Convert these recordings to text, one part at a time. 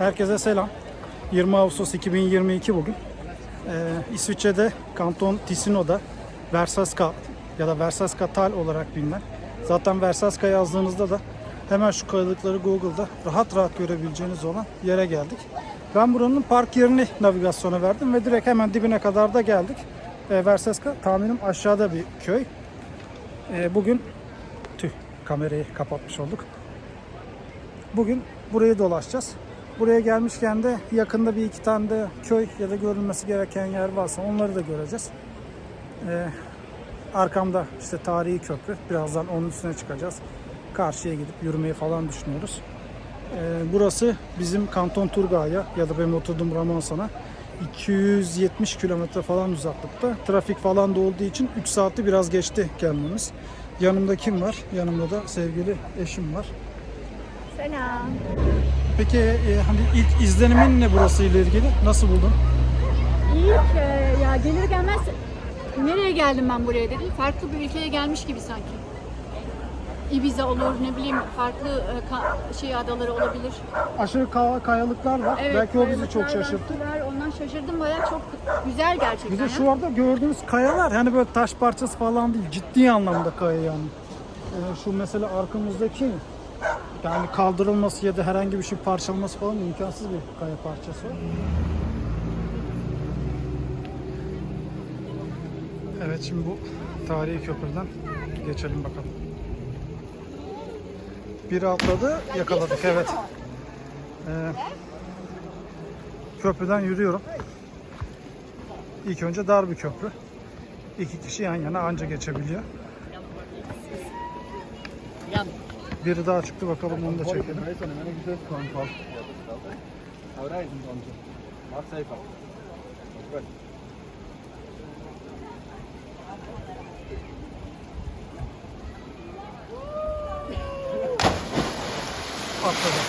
Herkese selam. 20 Ağustos 2022 bugün. Ee, İsviçre'de Kanton Ticino'da Versaska ya da Versaska Tal olarak bilinen. Zaten Versaska yazdığınızda da hemen şu kayalıkları Google'da rahat rahat görebileceğiniz olan yere geldik. Ben buranın park yerini navigasyona verdim ve direkt hemen dibine kadar da geldik. Ee, Versaska tahminim aşağıda bir köy. Ee, bugün tüh kamerayı kapatmış olduk. Bugün burayı dolaşacağız. Buraya gelmişken de yakında bir iki tane de köy ya da görülmesi gereken yer varsa onları da göreceğiz. Ee, arkamda işte tarihi köprü. Birazdan onun üstüne çıkacağız. Karşıya gidip yürümeyi falan düşünüyoruz. Ee, burası bizim Kanton Turgay'a ya da benim oturduğum Ramonsan'a 270 kilometre falan uzaklıkta. Trafik falan da olduğu için 3 saati biraz geçti gelmemiz. Yanımda kim var? Yanımda da sevgili eşim var. Selam. Peki e, hani ilk izlenimin ne burası ile ilgili? Nasıl buldun? İlk e, ya gelir gelmez nereye geldim ben buraya dedim. Farklı bir ülkeye gelmiş gibi sanki. Ibiza olur ne bileyim farklı e, ka- şey adaları olabilir. Aşırı ka- kayalıklar var. Evet, Belki o bizi çok şaşırttı. var. Ondan şaşırdım bayağı çok güzel gerçekten. Bir de ya. şu arada gördüğünüz kayalar yani böyle taş parçası falan değil. Ciddi anlamda kaya yani. Ee, şu mesela arkamızdaki yani kaldırılması ya da herhangi bir şey parçalaması falan imkansız bir kaya parçası. Evet şimdi bu tarihi köprüden geçelim bakalım. Biri atladı yakaladık evet. Ee, köprüden yürüyorum. İlk önce dar bir köprü. İki kişi yan yana anca geçebiliyor. Biri daha çıktı bakalım onu da çekelim. Atladı.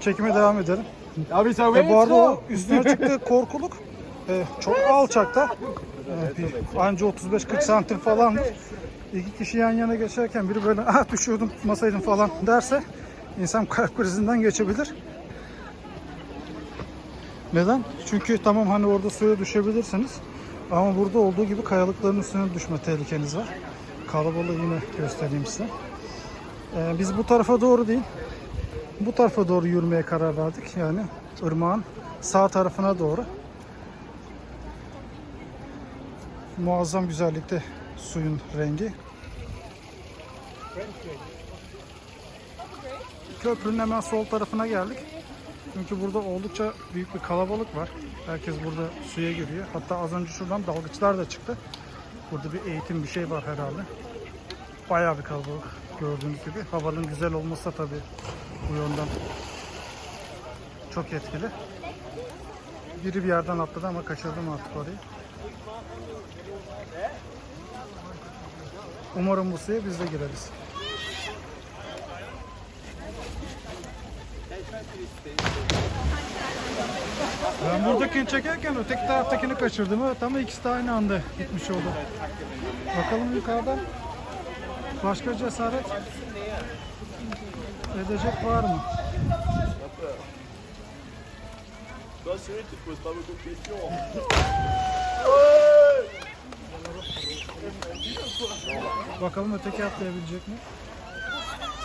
Çekime devam edelim. E, bu arada o üstüne çıktığı korkuluk e, çok alçakta. E, bir, anca 35-40 santim falandır. İki kişi yan yana geçerken biri böyle ah düşüyordum tutmasaydım falan derse insan kalp krizinden geçebilir. Neden? Çünkü tamam hani orada suya düşebilirsiniz. Ama burada olduğu gibi kayalıkların üstüne düşme tehlikeniz var. Kalabalığı yine göstereyim size. E, biz bu tarafa doğru değil, bu tarafa doğru yürümeye karar verdik. Yani ırmağın sağ tarafına doğru. Muazzam güzellikte suyun rengi. Köprünün hemen sol tarafına geldik. Çünkü burada oldukça büyük bir kalabalık var. Herkes burada suya giriyor. Hatta az önce şuradan dalgıçlar da çıktı. Burada bir eğitim bir şey var herhalde. Bayağı bir kalabalık gördüğünüz gibi. Havanın güzel olması da tabii bu yönden çok etkili. Biri bir yerden atladı ama kaçırdım artık orayı. Umarım bu suya biz de gireriz. Ben buradakini çekerken öteki taraftakini kaçırdım. Evet ama ikisi de aynı anda gitmiş oldu. Bakalım yukarıdan başka cesaret edecek var mı? Toi, Cyril, tu te poses pas beaucoup de questions. Bakalım öteki atlayabilecek mi?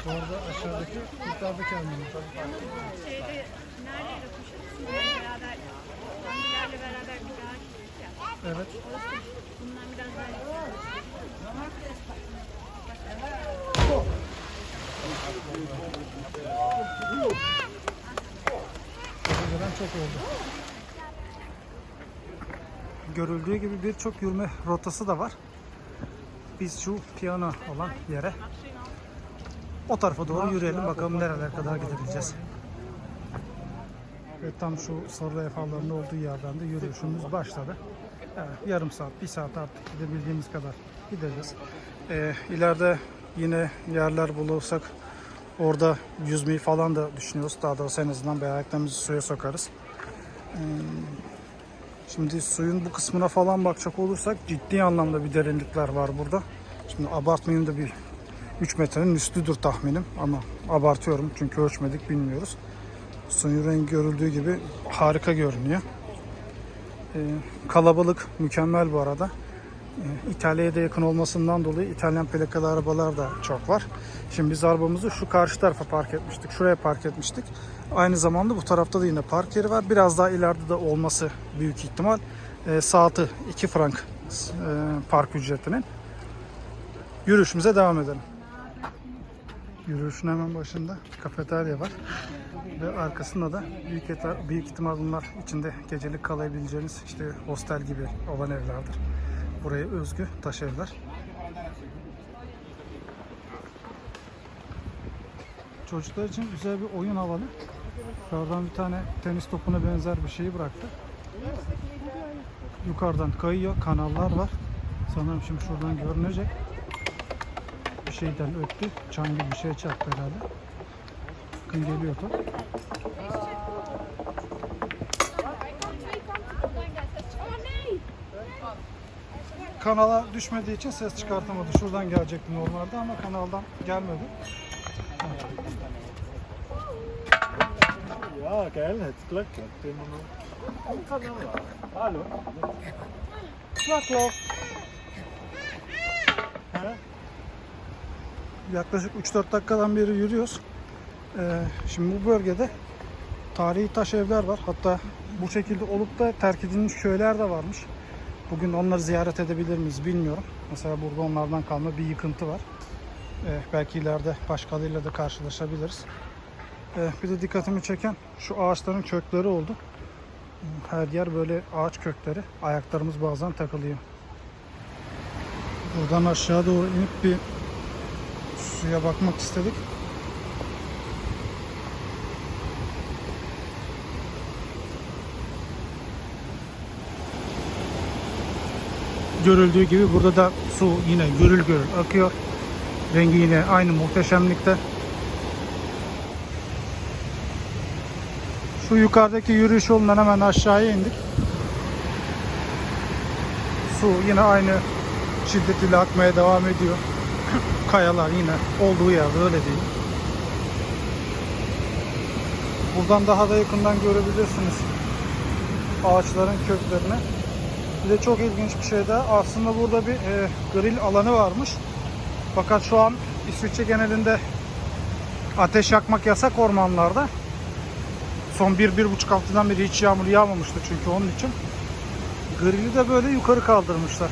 Bu arada aşağıdaki kurtardı kendini. Şeyde neredeydi kuşatısıyla beraber kendilerle beraber bir daha gittik ya. Evet. Bundan biraz daha Önceden çok oldu. Görüldüğü gibi birçok yürüme rotası da var. Biz şu piyano olan yere o tarafa doğru yürüyelim bakalım nerelere kadar gidebileceğiz. Ve tam şu sarı levhaların olduğu yerden de yürüyüşümüz başladı. Evet, yarım saat, bir saat artık gidebildiğimiz kadar gideceğiz. Ee, ileride yine yerler bulursak orada yüzmeyi falan da düşünüyoruz. Daha doğrusu en azından bir ayaklarımızı suya sokarız. Ee, Şimdi suyun bu kısmına falan bakacak olursak ciddi anlamda bir derinlikler var burada. Şimdi abartmayayım da bir 3 metrenin üstüdür tahminim ama abartıyorum çünkü ölçmedik bilmiyoruz. Suyun rengi görüldüğü gibi harika görünüyor. Ee, kalabalık, mükemmel bu arada. Ee, İtalya'ya da yakın olmasından dolayı İtalyan plakalı arabalar da çok var. Şimdi biz arabamızı şu karşı tarafa park etmiştik. Şuraya park etmiştik. Aynı zamanda bu tarafta da yine park yeri var. Biraz daha ileride de olması büyük ihtimal. Ee, saati 2 frank e, park ücretinin. Yürüyüşümüze devam edelim. Yürüyüşün hemen başında kafeterya var. Ve arkasında da büyük, büyük ihtimal bunlar içinde gecelik kalabileceğiniz işte hostel gibi olan evlerdir. Buraya özgü taş evler. Çocuklar için güzel bir oyun alanı. Yukarıdan bir tane tenis topuna benzer bir şeyi bıraktı. Yukarıdan kayıyor, kanallar var. Sanırım şimdi şuradan görünecek. Bir şeyden öttü. Çan gibi bir şey çarptı herhalde. Bakın geliyor top. Kanala düşmediği için ses çıkartamadı. Şuradan gelecekti normalde ama kanaldan gelmedi. Ja, geil, geklappt. Den wir noch. Hallo. Yaklo. Yaklaşık 3-4 dakikadan beri yürüyoruz. Ee, şimdi bu bölgede tarihi taş evler var. Hatta bu şekilde olup da terk edilmiş köyler de varmış. Bugün onları ziyaret edebilir miyiz bilmiyorum. Mesela burada onlardan kalma bir yıkıntı var. Ee, belki ileride başkalarıyla da karşılaşabiliriz. Ee, bir de dikkatimi çeken şu ağaçların kökleri oldu. Her yer böyle ağaç kökleri. Ayaklarımız bazen takılıyor. Buradan aşağı doğru inip bir suya bakmak istedik. Görüldüğü gibi burada da su yine gürül gürül akıyor. Rengi yine aynı muhteşemlikte. Şu yukarıdaki yürüyüş yolundan hemen aşağıya indik. Su yine aynı şiddetiyle akmaya devam ediyor. Kayalar yine olduğu yerde öyle değil. Buradan daha da yakından görebilirsiniz ağaçların köklerini. Bir de çok ilginç bir şey daha. Aslında burada bir e, grill alanı varmış. Fakat şu an İsviçre genelinde ateş yakmak yasak ormanlarda. Son bir, bir buçuk haftadan beri hiç yağmur yağmamıştı çünkü onun için. Grili de böyle yukarı kaldırmışlar.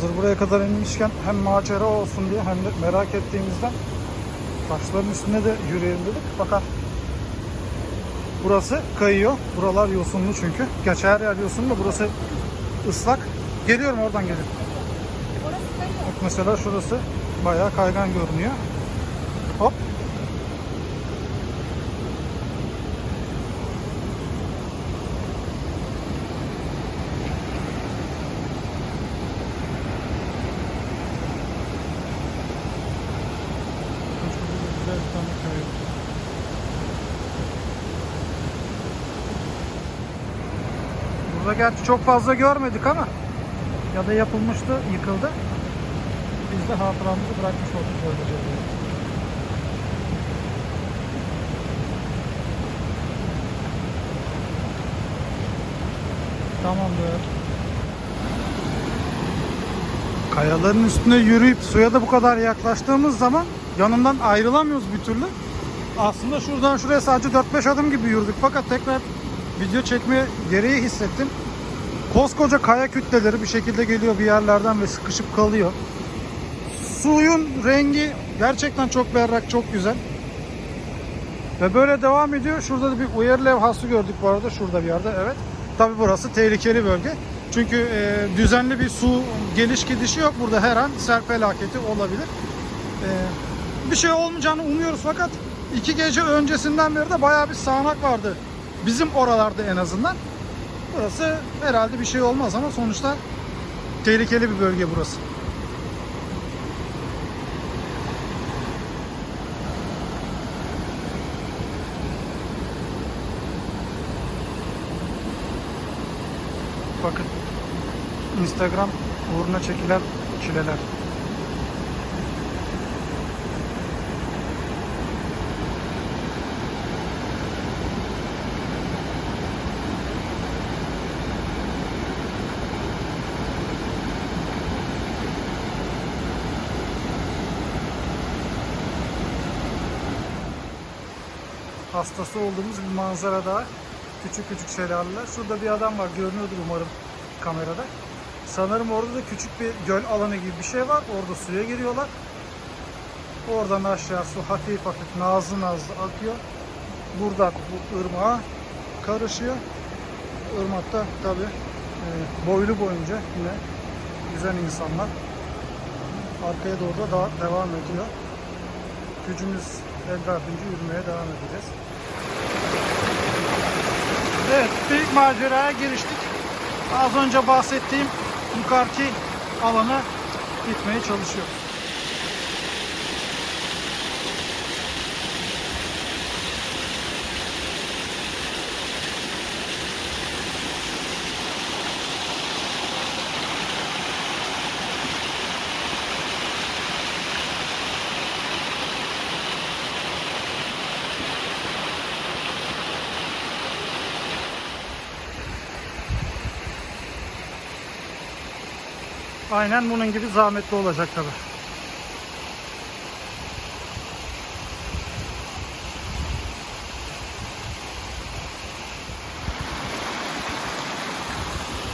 Hazır buraya kadar inmişken hem macera olsun diye hem de merak ettiğimizden taşların üstünde de yürüyelim dedik. Fakat burası kayıyor. Buralar yosunlu çünkü. Gerçi her yer yosunlu da burası ıslak. Geliyorum oradan geliyorum. Bak mesela şurası bayağı kaygan görünüyor. Hop. Şurada güzel bir tane köy. Burada gerçi çok fazla görmedik ama ya da yapılmıştı, yıkıldı. Biz de hatıramızı bırakmış olduk böylece. Tamamdır. Kayaların üstüne yürüyüp suya da bu kadar yaklaştığımız zaman yanından ayrılamıyoruz bir türlü. Aslında şuradan şuraya sadece 4-5 adım gibi yürüdük fakat tekrar video çekmeye gereği hissettim. Koskoca kaya kütleleri bir şekilde geliyor bir yerlerden ve sıkışıp kalıyor. Suyun rengi gerçekten çok berrak, çok güzel. Ve böyle devam ediyor. Şurada da bir uyarı levhası gördük bu arada. Şurada bir yerde evet. Tabi burası tehlikeli bölge. Çünkü e, düzenli bir su geliş gidişi yok. Burada her an sel felaketi olabilir. E, bir şey olmayacağını umuyoruz fakat iki gece öncesinden beri de bayağı bir sağanak vardı. Bizim oralarda en azından. Burası herhalde bir şey olmaz ama sonuçta tehlikeli bir bölge burası. bakın. Instagram uğruna çekilen çileler. Hastası olduğumuz bir manzara daha. Küçük küçük şelaleler. Şurada bir adam var. Görünüyordur umarım kamerada. Sanırım orada da küçük bir göl alanı gibi bir şey var. Orada suya giriyorlar. Oradan aşağı su hafif hafif nazlı nazlı akıyor. Buradan bu ırmağa karışıyor. Irmakta tabi boylu boyunca yine güzel insanlar. Arkaya doğru da devam ediyor. Gücümüz el yürümeye devam edeceğiz. Evet, büyük maceraya giriştik. Az önce bahsettiğim yukarıki alana gitmeye çalışıyoruz. Aynen bunun gibi zahmetli olacak tabi.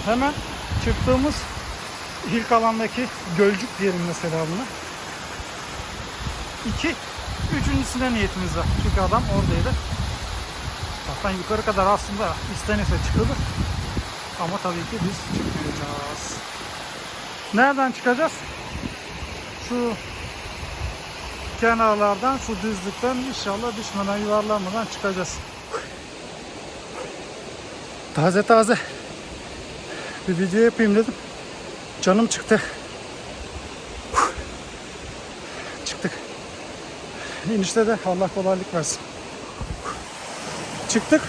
Hemen çıktığımız ilk alandaki gölcük diyelim mesela buna. İki, üçüncüsüne niyetimiz var. Çünkü adam oradaydı. Zaten yukarı kadar aslında istenirse çıkılır. Ama tabii ki biz çıkmayacağız. Nereden çıkacağız? Şu kenarlardan, şu düzlükten inşallah düşmeden, yuvarlanmadan çıkacağız. Taze taze bir video yapayım dedim. Canım çıktı. Çıktık. İnişte de Allah kolaylık versin. Çıktık.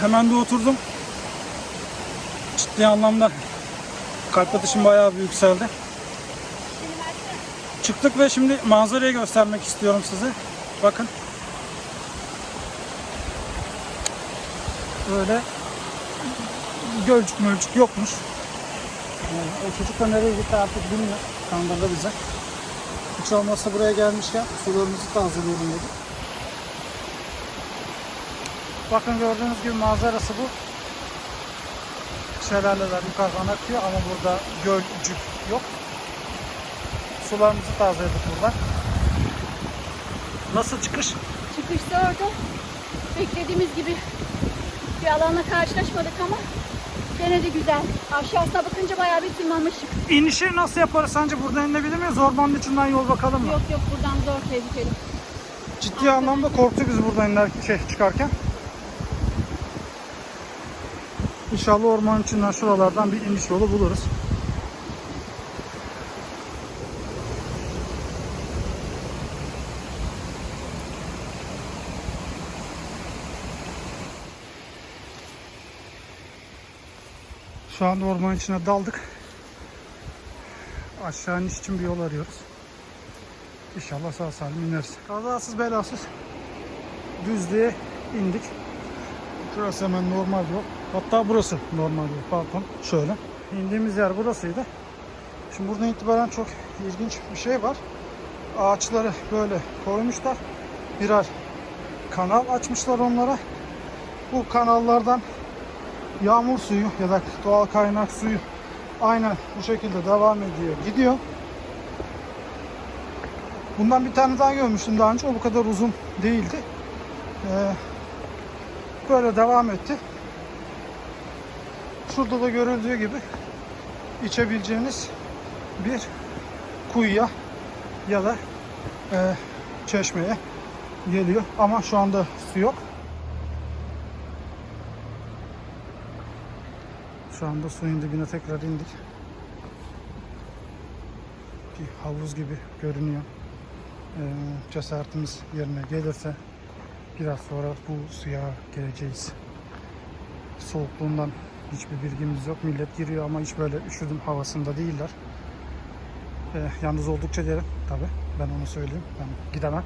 Hemen de oturdum. Ciddi anlamda kalp atışım bayağı bir yükseldi. Çıktık ve şimdi manzarayı göstermek istiyorum size. Bakın. Böyle gölcük mölcük yokmuş. O çocuk da nereye gitti artık bilmiyor. Kandırdı bize. Hiç olmazsa buraya gelmişken sularımızı tazeleyelim dedik. Bakın gördüğünüz gibi manzarası bu. Şelaleler yukarıdan akıyor ama burada gölcük yok. Sularımızı tazeledik burada. Nasıl çıkış? Çıkışta orada beklediğimiz gibi bir alanla karşılaşmadık ama gene de güzel. Aşağısına bakınca bayağı bir tırmanmıştık. İnişi nasıl yaparız sence? Burada inilebilir miyiz? Ormanın içinden yol bakalım mı? Yok yok buradan zor tehlikeli. Ciddi anlamda korktuk biz buradan inerken, şey çıkarken. İnşallah ormanın içinden şuralardan bir iniş yolu buluruz. Şu anda ormanın içine daldık. Aşağı iniş için bir yol arıyoruz. İnşallah sağ salim ineriz. Kazasız belasız düzlüğe indik. Şurası hemen normal yol. Hatta burası normal yol. Pardon. Şöyle. İndiğimiz yer burasıydı. Şimdi buradan itibaren çok ilginç bir şey var. Ağaçları böyle koymuşlar. Birer kanal açmışlar onlara. Bu kanallardan yağmur suyu ya da doğal kaynak suyu aynen bu şekilde devam ediyor. Gidiyor. Bundan bir tane daha görmüştüm daha önce. O bu kadar uzun değildi. Ee, böyle devam etti. Şurada da görüldüğü gibi içebileceğiniz bir kuyuya ya da e, çeşmeye geliyor. Ama şu anda su yok. Şu anda suyun dibine tekrar indik. Bir havuz gibi görünüyor. Ee, cesaretimiz yerine gelirse biraz sonra bu suya geleceğiz. Soğukluğundan Hiçbir bilgimiz yok. Millet giriyor ama hiç böyle üşüdüm havasında değiller. Ee, yalnız oldukça derin tabi. Ben onu söyleyeyim. Ben gidemem.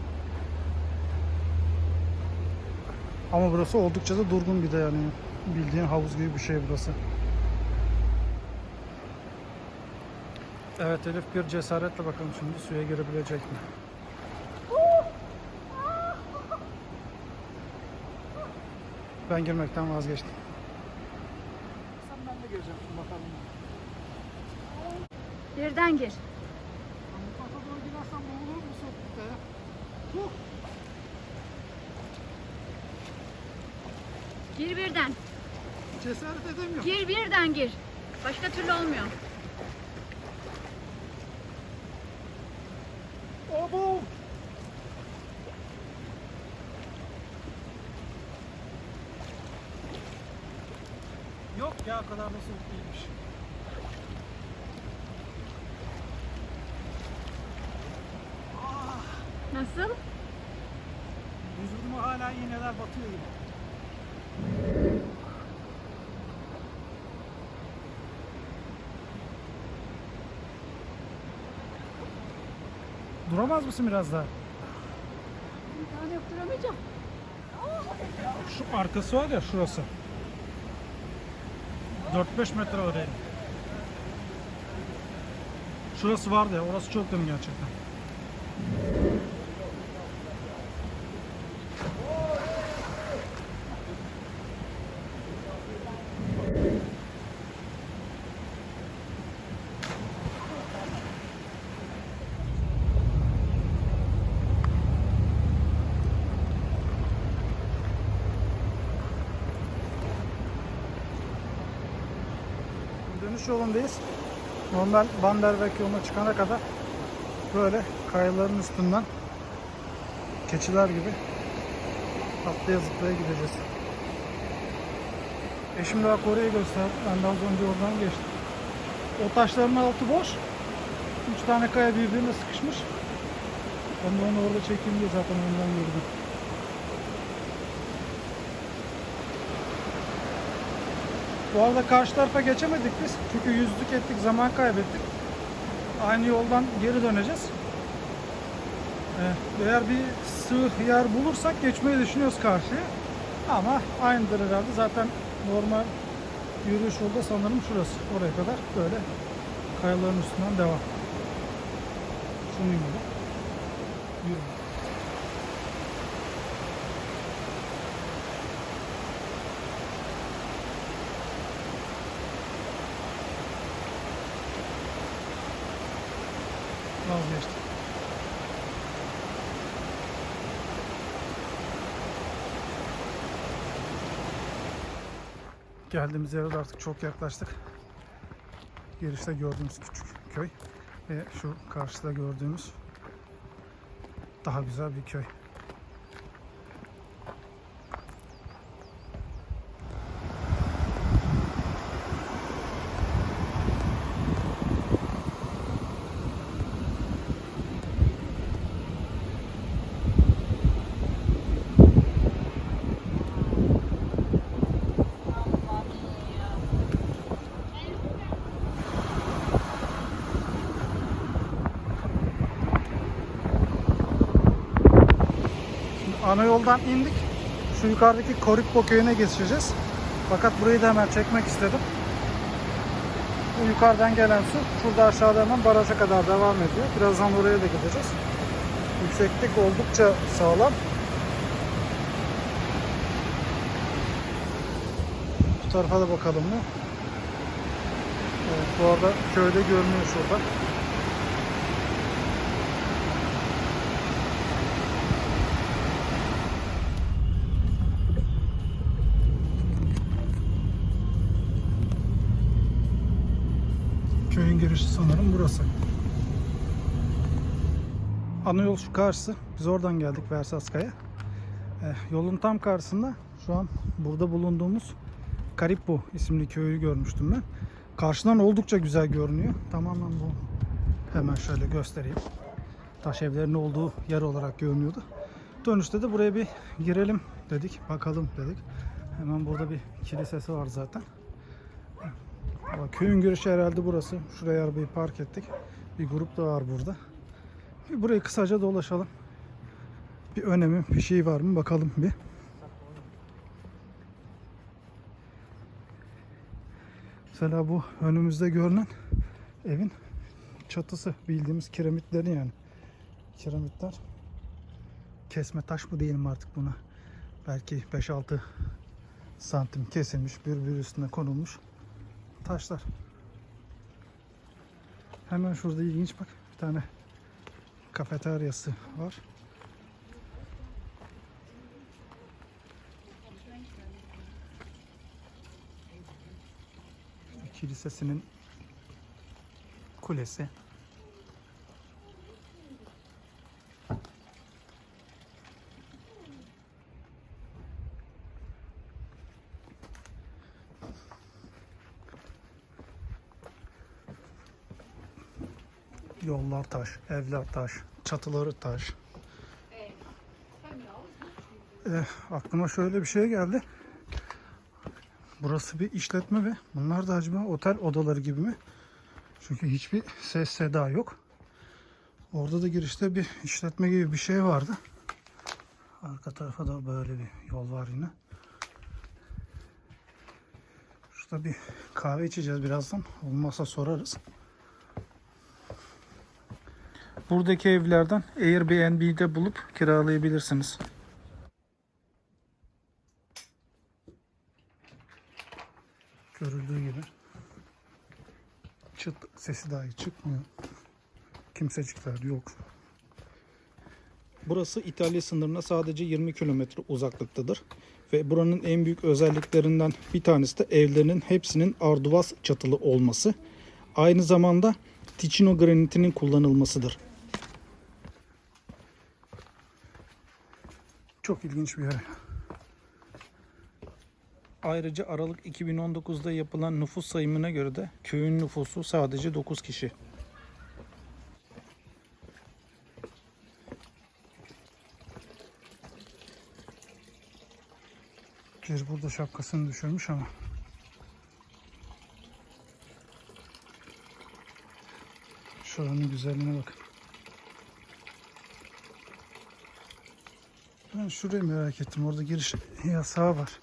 Ama burası oldukça da durgun bir de yani. Bildiğin havuz gibi bir şey burası. Evet Elif bir cesaretle bakalım şimdi suya girebilecek mi? Ben girmekten vazgeçtim. Sen ben de gireceğim şimdi bakalım. Birden gir. Bu tarafa doğru girersem boğulur mu soğukta ya? Huh! Gir birden. Cesaret edemiyorum. Gir birden gir. Başka türlü olmuyor. Abo! Yok ya o kadar da soğuk değilmiş. Nasıl? Vücuduma hala iğneler batıyor gibi. Duramaz mısın biraz daha? Bir tane duramayacağım. Şu arkası var ya şurası. 4-5 metre oraya. Şurası vardı ya orası çok derin gerçekten. Dönüş yolundayız. Normal Banderbeck yoluna çıkana kadar böyle kayaların üstünden keçiler gibi atlaya zıplaya gideceğiz. Eşim daha Kore'yi gösterdi. Ben az önce oradan geçtim. O taşların altı boş. Üç tane kaya birbirine sıkışmış. Ben de onu orada çekeyim diye zaten önden yürüdüm. Bu arada karşı tarafa geçemedik biz. Çünkü yüzdük ettik, zaman kaybettik. Aynı yoldan geri döneceğiz. Ee, eğer bir sığ yer bulursak geçmeyi düşünüyoruz karşıya. Ama aynıdır herhalde. Zaten normal yürüyüş yolda sanırım şurası. Oraya kadar böyle kayaların üstünden devam. Şunun gibi. Yürü. Vazgeçtim. Geldiğimiz yere artık çok yaklaştık. Girişte gördüğümüz küçük köy ve şu karşıda gördüğümüz daha güzel bir köy. Ana yoldan indik. Şu yukarıdaki Korikpo köyüne geçeceğiz. Fakat burayı da hemen çekmek istedim. Bu yukarıdan gelen su şurada aşağıda hemen baraja kadar devam ediyor. Birazdan oraya da gideceğiz. Yükseklik oldukça sağlam. Bu tarafa da bakalım mı? Evet, bu arada köyde görünüyor şurada. Ana yol şu karşısı. Biz oradan geldik Versaska'ya. Eh, yolun tam karşısında şu an burada bulunduğumuz Karipbu isimli köyü görmüştüm ben. Karşıdan oldukça güzel görünüyor. Tamamen bu. Hemen şöyle göstereyim. Taş evlerin olduğu yer olarak görünüyordu. Dönüşte de buraya bir girelim dedik. Bakalım dedik. Hemen burada bir kilisesi var zaten. Köyün girişi herhalde burası. Şuraya arabayı park ettik. Bir grup da var burada. Burayı kısaca dolaşalım. Bir önemi, bir şey var mı bakalım bir. Mesela bu önümüzde görünen evin çatısı bildiğimiz kiremitlerin yani. Kiremitler. Kesme taş mı diyelim artık buna. Belki 5-6 santim kesilmiş birbiri üstüne konulmuş taşlar. Hemen şurada ilginç bak bir tane kafeteryası var. Kilisesinin kulesi. Yollar taş, evler taş, çatıları taş. Eh, aklıma şöyle bir şey geldi. Burası bir işletme ve bunlar da acaba otel odaları gibi mi? Çünkü hiçbir ses seda yok. Orada da girişte bir işletme gibi bir şey vardı. Arka tarafa da böyle bir yol var yine. Şurada bir kahve içeceğiz birazdan. Olmazsa sorarız. Buradaki evlerden Airbnb'de bulup kiralayabilirsiniz. Görüldüğü gibi çıt sesi dahi çıkmıyor. Kimsecikler yok. Burası İtalya sınırına sadece 20 kilometre uzaklıktadır. Ve buranın en büyük özelliklerinden bir tanesi de evlerinin hepsinin arduvaz çatılı olması. Aynı zamanda Ticino granitinin kullanılmasıdır. Çok ilginç bir yer. Ayrıca Aralık 2019'da yapılan nüfus sayımına göre de köyün nüfusu sadece 9 kişi. Bir burada şapkasını düşürmüş ama. Şuranın güzelliğine bak. Ben şurayı merak ettim. Orada giriş yasağı var.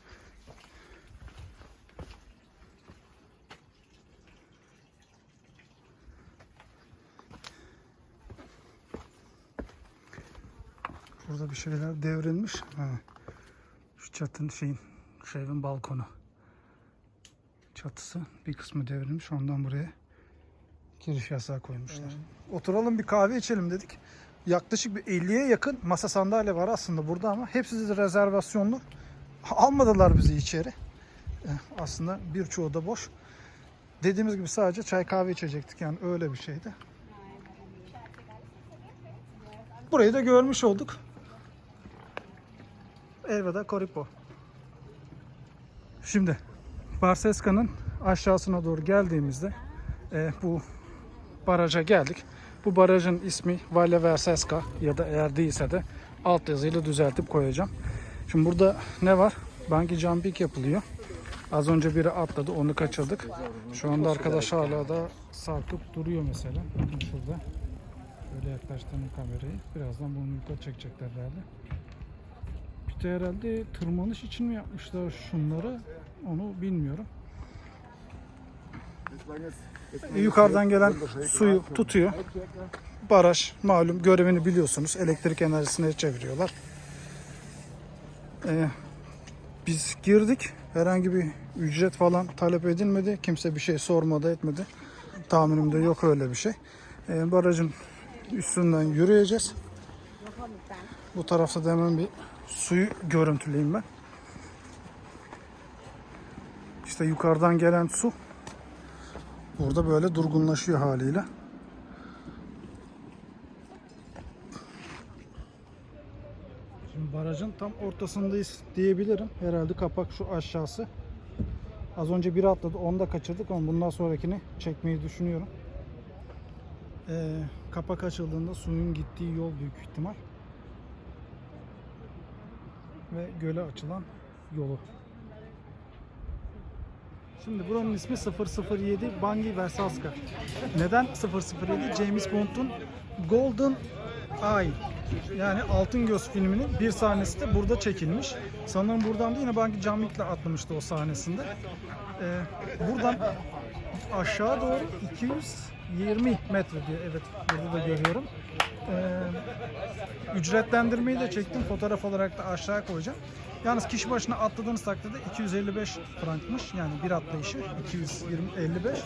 Burada bir şeyler devrilmiş. Ha. Şu çatının şeyin, şu evin balkonu. Çatısı bir kısmı devrilmiş. Ondan buraya giriş yasağı koymuşlar. Oturalım bir kahve içelim dedik. Yaklaşık bir 50'ye yakın masa sandalye var aslında burada ama hepsi de rezervasyonlu. Almadılar bizi içeri. Eh, Aslında birçoğu da boş. Dediğimiz gibi sadece çay kahve içecektik yani öyle bir şeydi. Burayı da görmüş olduk. Elveda Koripo. Şimdi Barseska'nın aşağısına doğru geldiğimizde e, bu baraja geldik. Bu barajın ismi Valle Verseska ya da eğer değilse de alt yazıyla düzeltip koyacağım. Şimdi burada ne var? Bungee jumping yapılıyor. Az önce biri atladı onu kaçırdık. Şu anda arkadaş hala da sarkıp duruyor mesela. Bakın şurada. Böyle yaklaştırdım kamerayı. Birazdan bunu yukarı çekecekler herhalde. Bir de herhalde tırmanış için mi yapmışlar şunları onu bilmiyorum. Yukarıdan gelen suyu tutuyor. Baraj malum görevini biliyorsunuz. Elektrik enerjisine çeviriyorlar. Ee, biz girdik. Herhangi bir ücret falan talep edilmedi. Kimse bir şey sormadı etmedi. Tahminimde yok öyle bir şey. Ee, barajın üstünden yürüyeceğiz. Bu tarafta da hemen bir suyu görüntüleyeyim ben. İşte yukarıdan gelen su burada böyle durgunlaşıyor haliyle. Şimdi barajın tam ortasındayız diyebilirim. Herhalde kapak şu aşağısı. Az önce biri atladı. Onu da kaçırdık ama bundan sonrakini çekmeyi düşünüyorum. Ee, kapak açıldığında suyun gittiği yol büyük ihtimal. Ve göle açılan yolu. Şimdi buranın ismi 007 Bangui Versaska. Neden 007? James Bond'un Golden Eye yani Altın Göz filminin bir sahnesi de burada çekilmiş. Sanırım buradan da yine Bungee Jumping'le atlamıştı o sahnesinde. Ee, buradan aşağı doğru 220 metre diye evet burada da görüyorum. Ee, ücretlendirmeyi de çektim. Fotoğraf olarak da aşağı koyacağım. Yalnız kişi başına atladığınız takdirde 255 frankmış. Yani bir atlayışı 255.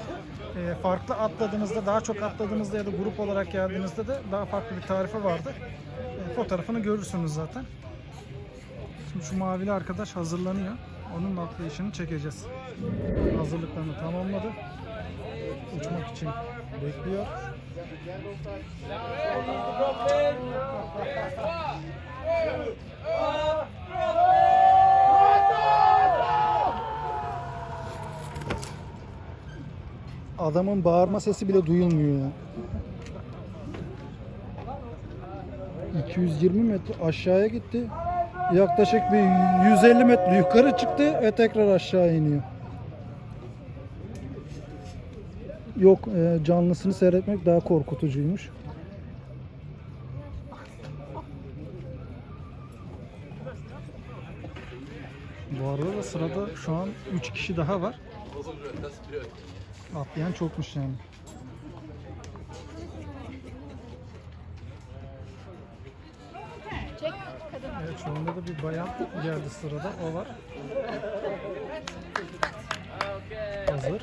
Ee, farklı atladığınızda, daha çok atladığınızda ya da grup olarak geldiğinizde de daha farklı bir tarife vardı. Ee, fotoğrafını görürsünüz zaten. Şimdi şu mavili arkadaş hazırlanıyor. Onun atlayışını çekeceğiz. Hazırlıklarını tamamladı. Uçmak için bekliyor. Adamın bağırma sesi bile duyulmuyor ya. 220 metre aşağıya gitti. Yaklaşık bir 150 metre yukarı çıktı ve tekrar aşağı iniyor. Yok e, canlısını seyretmek daha korkutucuymuş. Bu arada da sırada şu an 3 kişi daha var. Atlayan çokmuş yani. Evet şu anda da bir bayan geldi sırada. O var. Hazır.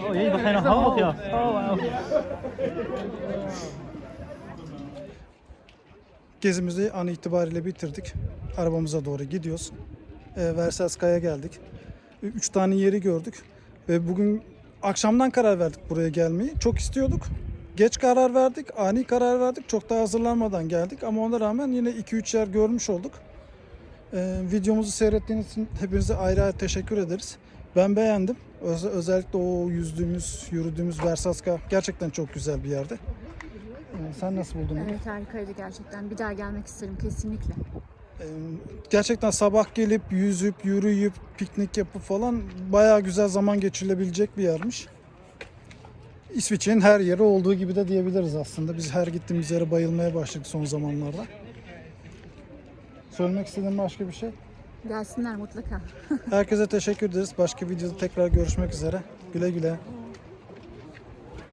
Oh, jullie beginnen nog hoog, ja. Oh, wauw. Gezimizi an itibariyle bitirdik. Arabamıza doğru gidiyoruz. E, Versaska'ya geldik. E, Üç tane yeri gördük. Ve bugün akşamdan karar verdik buraya gelmeyi. Çok istiyorduk. Geç karar verdik, ani karar verdik. Çok da hazırlanmadan geldik. Ama ona rağmen yine 2-3 yer görmüş olduk. E, videomuzu seyrettiğiniz için hepinize ayrı ayrı teşekkür ederiz. Ben beğendim. Öz- özellikle o yüzdüğümüz, yürüdüğümüz Versaska gerçekten çok güzel bir yerde. E, sen nasıl buldun? Evet harikaydı gerçekten. Bir daha gelmek isterim kesinlikle. Ee, Gerçekten sabah gelip yüzüp, yürüyüp, piknik yapıp falan bayağı güzel zaman geçirilebilecek bir yermiş. İsviçre'nin her yeri olduğu gibi de diyebiliriz aslında. Biz her gittiğimiz yere bayılmaya başladık son zamanlarda. Söylemek istediğin başka bir şey? Gelsinler mutlaka. Herkese teşekkür ederiz. Başka videoda tekrar görüşmek üzere. Güle güle.